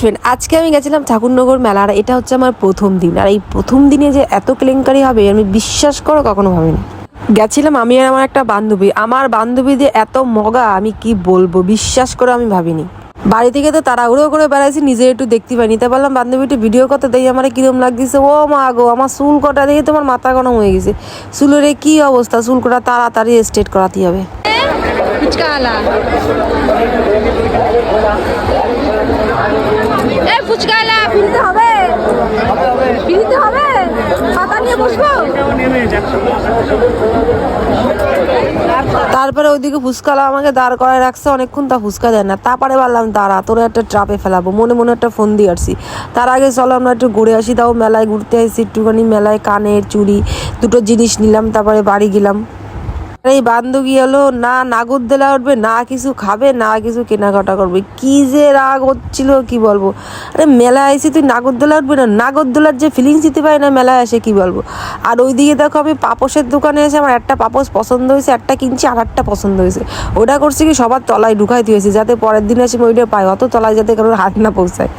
Friend, আজকে আমি গেছিলাম ঠাকুরনগর মেলা, আর এটা হচ্ছে আমার প্রথম দিন। আর এই প্রথম দিনে যে এত কেলেঙ্কারি হবে, আমি বিশ্বাস করো কখনো ভাবিনি। গেছিলাম আমি আর আমার একটা বান্ধবী। আমার বান্ধবী যে এত মগা, আমি কি বলব? বিশ্বাস করে আমি ভাবিনি। বাড়ি থেকে তো তাড়াহুড়ো করে বেড়াইছি, নিজে একটু দেখতে পাই নিতে পারলাম বান্ধবী, একটু ভিডিও করতে দেই, আমার কিরম লাগতেছে? ও মা গো, আমার চুল কটা দেখে তোমার মাথা গরম হয়ে গেছে। চুলের কি অবস্থা? চুল কটা তাড়াতাড়ি স্ট্রেট করাতে হবে। তারপরে ওইদিকে ফুচকালা আমাকে দাঁড় করায় রাখছে, অনেকক্ষণ তা ফুচকা দেয় না। তারপরে বললাম দাঁড়া, তোরা একটা ট্রাপে ফেলাবো, মনে মনে একটা ফোন দিয়ে আসছি। তার আগে চলো, আমরা একটু ঘুরে আসি, তাও মেলায় ঘুরতে আসছি একটুখানি মেলায় কানের, চুড়ি, দুটো জিনিস নিলাম, তারপরে বাড়ি গেলাম। এই বান্ধবী হলো না নাগরদোলা উঠবে, না কিছু খাবে, না কিছু কেনাকাটা করবে। কি যে রাগ হচ্ছিল, কি বলব? আরে মেলায় এসে তুই নাগরদোলা উঠবে না? নাগরদোলার যে ফিলিংস দিতে পারে না, মেলায় এসে কি বলব? আর ওইদিকে দেখো আমি পাপোশের দোকানে এসে আমার একটা পাপোশ পছন্দ হয়েছে, একটা কিনছি, আর একটা পছন্দ হয়েছে। ওটা করছি কি, সবার তলায় ঢুকাই দিয়েছি, যাতে পরের দিন এসে ওইটা পাই, অত তলায় যাতে কারোর হাত না পৌঁছায়।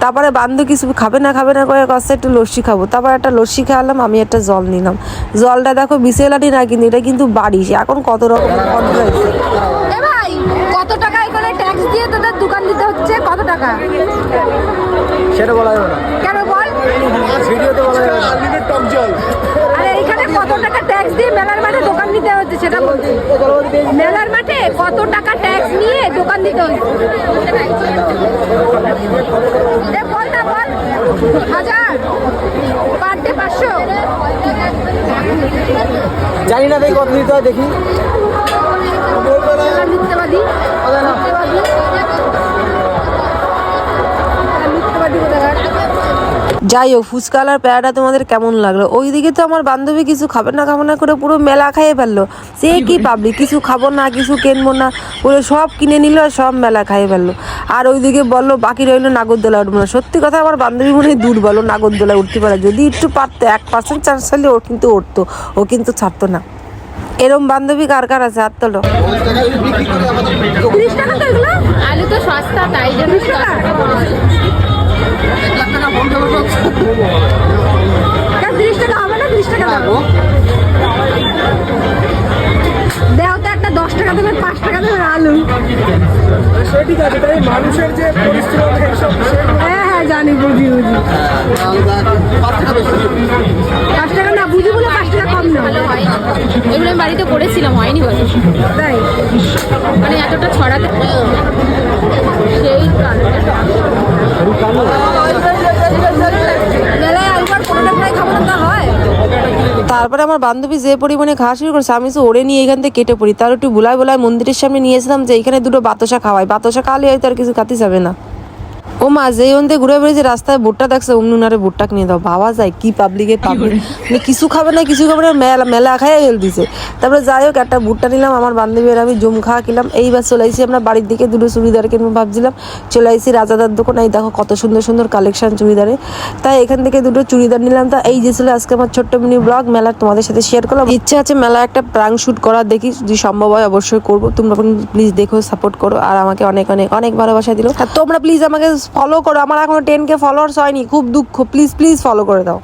তারপরে বান্ধব কিছু খাবে না খাবে না করে কাছে একটু লস্যি খাব। তারপর একটা লস্যি খাওয়ালাম, আমি একটা জল নিলাম। জলটা দেখো বিসেলাটি না কিন্তু, এটা কিন্তু বাড়ি এখন কত রকম কন্ট্রাক্ট এ ভাই কত টাকা এখানে ট্যাক্স দিয়ে তোদের দোকান দিতে হচ্ছে? কত টাকা? সেটা বলা যাবে না। কেন বল? ভিডিওতে বলা যাবে না। আরে এইখানে কত টাকা ট্যাক্স দিয়ে মেলার মাঠে দোকান দিতে হচ্ছে সেটা বলছি মেলার মাঠে কত টাকা ট্যাক্স নিয়ে দোকান দিতে হচ্ছে? বল না বল। হাজার। পার ডে পাঁচশো। জানি না ভাই কত দিতে হয় দেখি। যাই হোক ফুচকালার প্যারাটা তোমাদের কেমন লাগল? ওইদিকে তো আমার বান্ধবী কিছু খাবে না খাবে না করে পুরো মেলা খাইয়ে ফেলল। সে কি পাবলিক কিছু খাব না কিছু কিনবো না পুরো সব কিনে নিল আর সব মেলা খাইয়ে ফেলল। আর ওইদিকে বলল বাকি রইল নাগরদোলা উঠবো না সত্যি কথা আমার বান্ধবী মনে হয় দুর্বল নাগরদোলা উঠতে পারে। যদি একটু পারতো এক পার্সেন্ট চান্স হলে ও কিন্তু উঠতো ও কিন্তু ছাড়তো না। এরম বান্ধবী কার কার আছে? হাত তোলো। টাকা তো এগুলো। আলু তো সস্তা তাই জন্য তিরিশ টাকা হবে না? তিরিশ টাকা দেবো। দেও তো একটা দশ টাকা দেবে পাঁচ টাকা দেবে আলু। ঠিক আছে তাই মানুষের যে পরিশ্রম হ্যাঁ হ্যাঁ জানি বুঝি বুঝি। পাঁচ টাকা না বুঝি বলে পাঁচ টাকা কম না। ভালো হয়। এগুলো আমি বাড়িতে করেছিলাম হয়নি বলো। তাই? মানে এতটা ছড়াতে সেই মেলায় তারপরে আমার বান্ধবী যে পরিমাণে খাওয়া শুরু করছে, আমি ওরে নিয়ে এখান থেকে কেটে পড়ি, তার একটু বুলাই বুলাই মন্দিরের সামনে নিয়ে এসেছিলাম যে এখানে দুটো বাতাসা খাওয়াই। বাতাসা খাওয়ালে হয়তো আর কিছু খাতে যাবে না। ও মা যেই অন্তে ঘুরে বেড়েছে রাস্তায় ভুট্টা দেখছে অমনুনারে ভুট্টা কিনে দাও ভাবা যায় কি পাবলিকের পাবলিক মানে কিছু খাবে না কিছু খাবে না মেলা মেলা খাইয়ে ফেল দিছে। তারপরে যাই হোক একটা ভুট্টা নিলাম আমার বান্ধবীর আমি জম খাওয়া কিলাম এইবার চলে আসি আমরা বাড়ির দিকে দুটো চুড়িদার কিনবো ভাবছিলাম চলে আসি রাজাদার দোকান এই দেখো কত সুন্দর সুন্দর কালেকশন চুড়িদারে। তাই এখান থেকে দুটো চুড়িদার নিলাম তা এই যে ছিল আজকে আমার ছোট্ট মিনি ব্লগ মেলা তোমাদের সাথে শেয়ার করলাম। ইচ্ছে আছে মেলা একটা প্রাং শুট করার দেখি যদি সম্ভব হয় অবশ্যই করব। তোমরা প্লিজ দেখো সাপোর্ট করো আর আমাকে অনেক অনেক অনেক ভালোবাসা দিলো। আর তোমরা প্লিজ আমাকে ফলো করো। আমার এখনও টেন কে ফলোয়ার্স হয়নি। খুব দুঃখ। প্লিজ প্লিজ ফলো করে দাও।